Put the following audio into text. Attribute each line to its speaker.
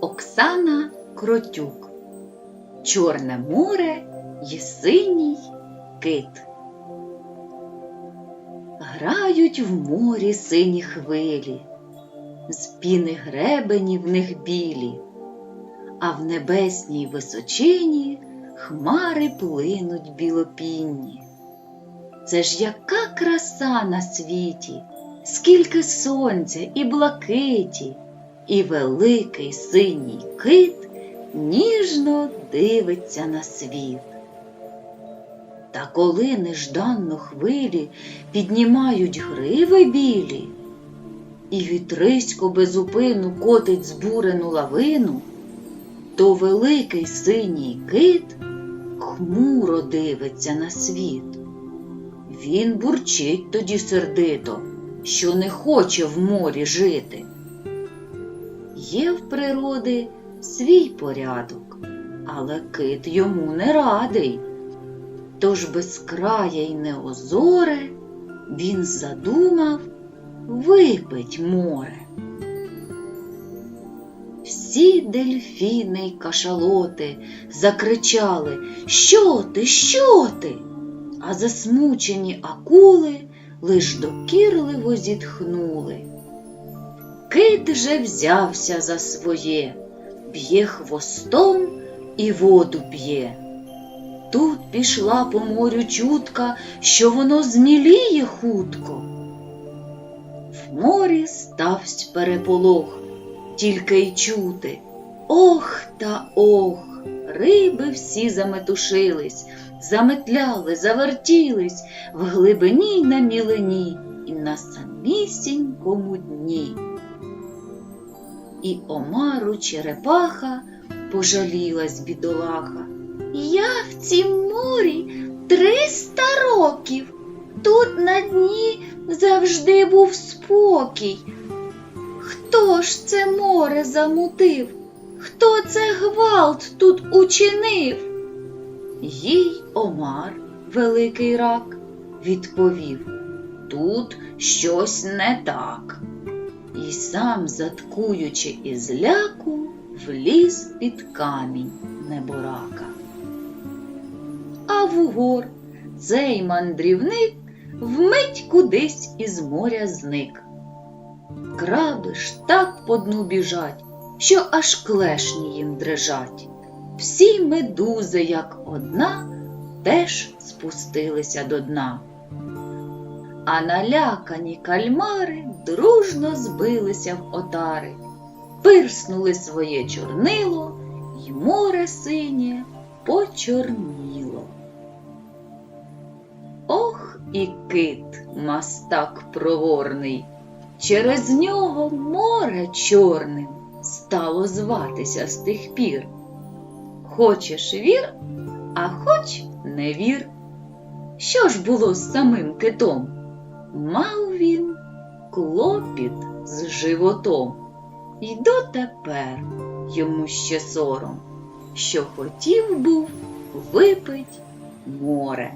Speaker 1: Оксана Кротюк. Чорне море й синій кит. Грають в морі сині хвилі, з піни гребені в них білі, а в небесній височині хмари плинуть білопінні. Це ж яка краса на світі, скільки сонця і блакиті, і великий синій кит ніжно дивиться на світ. Та коли нежданно хвилі піднімають гриви білі, і вітрисько безупину котить збурену лавину, то великий синій кит хмуро дивиться на світ. Він бурчить тоді сердито, що не хоче в морі жити. Є в природи свій порядок, але кит йому не радий. Тож без края й неозоре він задумав випить море. Всі дельфіни й кашалоти закричали Що ти, що ти? А засмучені акули лиш докірливо зітхнули. Кит же взявся за своє, б'є хвостом і воду п'є. Тут пішла по морю чутка, що воно зміліє хутко. В морі ставсь переполох, тільки й чути. Ох та ох, риби всі заметушились, заметляли, завертілись в глибині й на мілині і на самісінькому дні. І омару черепаха пожалілась бідолаха. Я в цім морі триста років. Тут на дні завжди був спокій. Хто ж це море замутив? Хто це гвалт тут учинив? Їй Омар, великий рак, відповів Тут щось не так. І сам, заткуючи із ляку, вліз під камінь неборака. А вугор цей мандрівник вмить кудись із моря зник. Краби ж так по дну біжать, що аж клешні їм дрижать. Всі медузи, як одна, теж спустилися до дна. А налякані кальмари дружно збилися в отари, пирснули своє чорнило, й море синє почорніло. Ох і кит, мастак проворний, через нього море чорним стало зватися з тих пір. Хочеш вір, а хоч не вір. Що ж було з самим китом? Мав він клопіт з животом, І дотепер йому ще сором, що хотів був випить море.